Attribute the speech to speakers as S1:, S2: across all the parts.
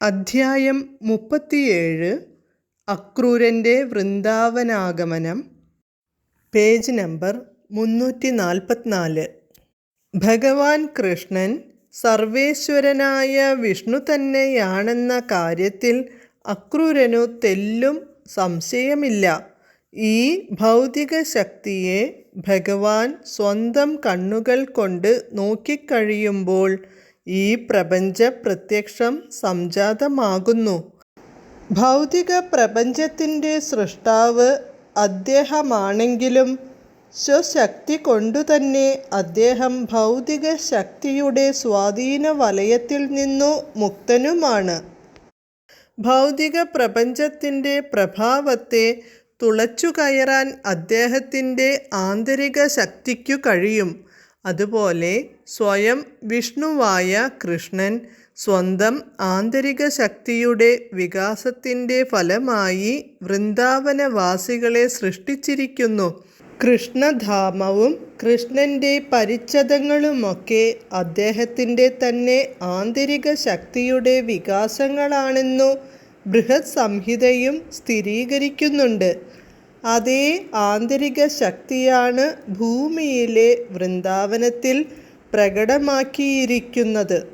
S1: അധ്യായം മുപ്പത്തിയേഴ് അക്രൂരന്റെ വൃന്ദാവനാഗമനം page number മുന്നൂറ്റി നാൽപ്പത്തിനാല് ഭഗവാൻ കൃഷ്ണൻ സർവേശ്വരനായ വിഷ്ണു തന്നെയാണെന്ന കാര്യത്തിൽ അക്രൂരനു തെല്ലും സംശയമില്ല. ഈ ഭൗതിക ശക്തിയെ ഭഗവാൻ സ്വന്തം കണ്ണുകൾ കൊണ്ട് നോക്കിക്കഴിയുമ്പോൾ ഈ പ്രപഞ്ച പ്രത്യക്ഷം സംജാതമാകുന്നു. ഭൗതിക പ്രപഞ്ചത്തിന്റെ സൃഷ്ടാവ് അദ്ദേഹമാണെങ്കിലും സ്വശക്തി കൊണ്ടുതന്നെ അദ്ദേഹം ഭൗതിക ശക്തിയുടെ സ്വാധീന വലയത്തിൽ നിന്നു മുക്തനുമാണ്. ഭൗതിക പ്രപഞ്ചത്തിന്റെ പ്രഭാവത്തെ തുളച്ചുകയറാൻ അദ്ദേഹത്തിന്റെ ആന്തരിക ശക്തിക്കു കഴിയും. അതുപോലെ സ്വയം വിഷ്ണുവായ കൃഷ്ണൻ സ്വന്തം ആന്തരിക ശക്തിയുടെ വികാസത്തിന്റെ ഫലമായി വൃന്ദാവനവാസികളെ സൃഷ്ടിച്ചിരിക്കുന്നു. കൃഷ്ണധാമവും കൃഷ്ണന്റെ പരിച്ഛദങ്ങളുമൊക്കെ അദ്ദേഹത്തിന്റെ തന്നെ ആന്തരിക ശക്തിയുടെ വികാസങ്ങളാണെന്നു ബൃഹത് സംഹിതയും സ്ഥിരീകരിക്കുന്നുണ്ട്. അതേ ആന്തരിക ശക്തിയാണ് ഭൂമിയിലെ വൃന്ദാവനത്തിൽ പ്രകടമാക്കിയിരിക്കുന്നത്.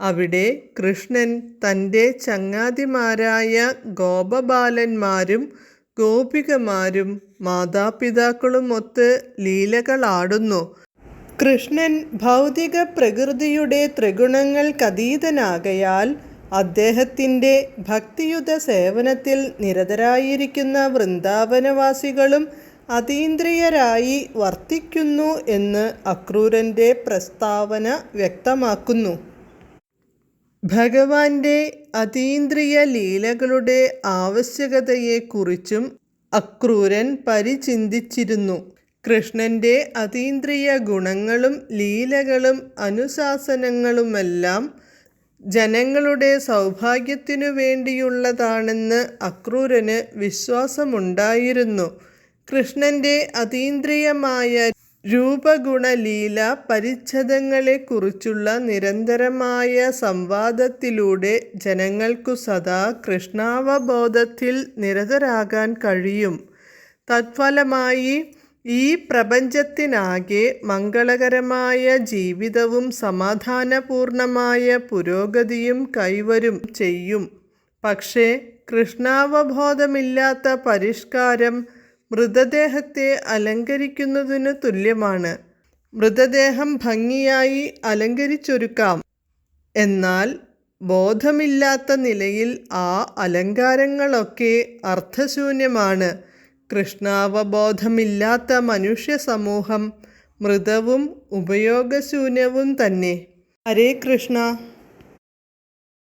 S1: അവിടെ കൃഷ്ണൻ തന്റെ ചങ്ങാതിമാരായ ഗോപബാലന്മാരും ഗോപികമാരും മാതാപിതാക്കളുമൊത്ത് ലീലകളാടുന്നു. കൃഷ്ണൻ ഭൗതിക പ്രകൃതിയുടെ ത്രിഗുണങ്ങൾക്കതീതനാകയാൽ അദ്ദേഹത്തിന്റെ ഭക്തിയുത സേവനത്തിൽ നിരതരായിരിക്കുന്ന വൃന്ദാവനവാസികളും അതീന്ദ്രിയരായി വർത്തിക്കുന്നു എന്ന് അക്രൂരന്റെ പ്രസ്താവന വ്യക്തമാക്കുന്നു. ഭഗവാന്റെ അതീന്ദ്രിയ ലീലകളുടെ ആവശ്യകതയെക്കുറിച്ചും അക്രൂരൻ പരിചിന്തിച്ചിരുന്നു. കൃഷ്ണന്റെ അതീന്ദ്രിയ ഗുണങ്ങളും ലീലകളും അനുശാസനങ്ങളുമെല്ലാം ജനങ്ങളുടെ സൗഭാഗ്യത്തിനു വേണ്ടിയുള്ളതാണെന്ന് അക്രൂരന് വിശ്വാസമുണ്ടായിരുന്നു. കൃഷ്ണന്റെ അതീന്ദ്രിയമായ രൂപഗുണലീല പരിച്ഛദങ്ങളെക്കുറിച്ചുള്ള നിരന്തരമായ സംവാദത്തിലൂടെ ജനങ്ങൾക്കു സദാ കൃഷ്ണാവബോധത്തിൽ നിരതരാകാൻ കഴിയും. തത്ഫലമായി ഈ പ്രപഞ്ചത്തിനാകെ മംഗളകരമായ ജീവിതവും സമാധാനപൂർണമായ പുരോഗതിയും കൈവരും ചെയ്യും. പക്ഷേ കൃഷ്ണാവബോധമില്ലാത്ത പരിഷ്കാരം മൃതദേഹത്തെ അലങ്കരിക്കുന്നതിന് തുല്യമാണ്. മൃതദേഹം ഭംഗിയായി അലങ്കരിച്ചൊരുക്കാം. എന്നാൽ ബോധമില്ലാത്ത നിലയിൽ ആ അലങ്കാരങ്ങളൊക്കെ അർത്ഥശൂന്യമാണ്. കൃഷ്ണാവബോധമില്ലാത്ത മനുഷ്യ സമൂഹം മൃതവും ഉപയോഗശൂന്യവും തന്നെ. ഹരേ കൃഷ്ണ.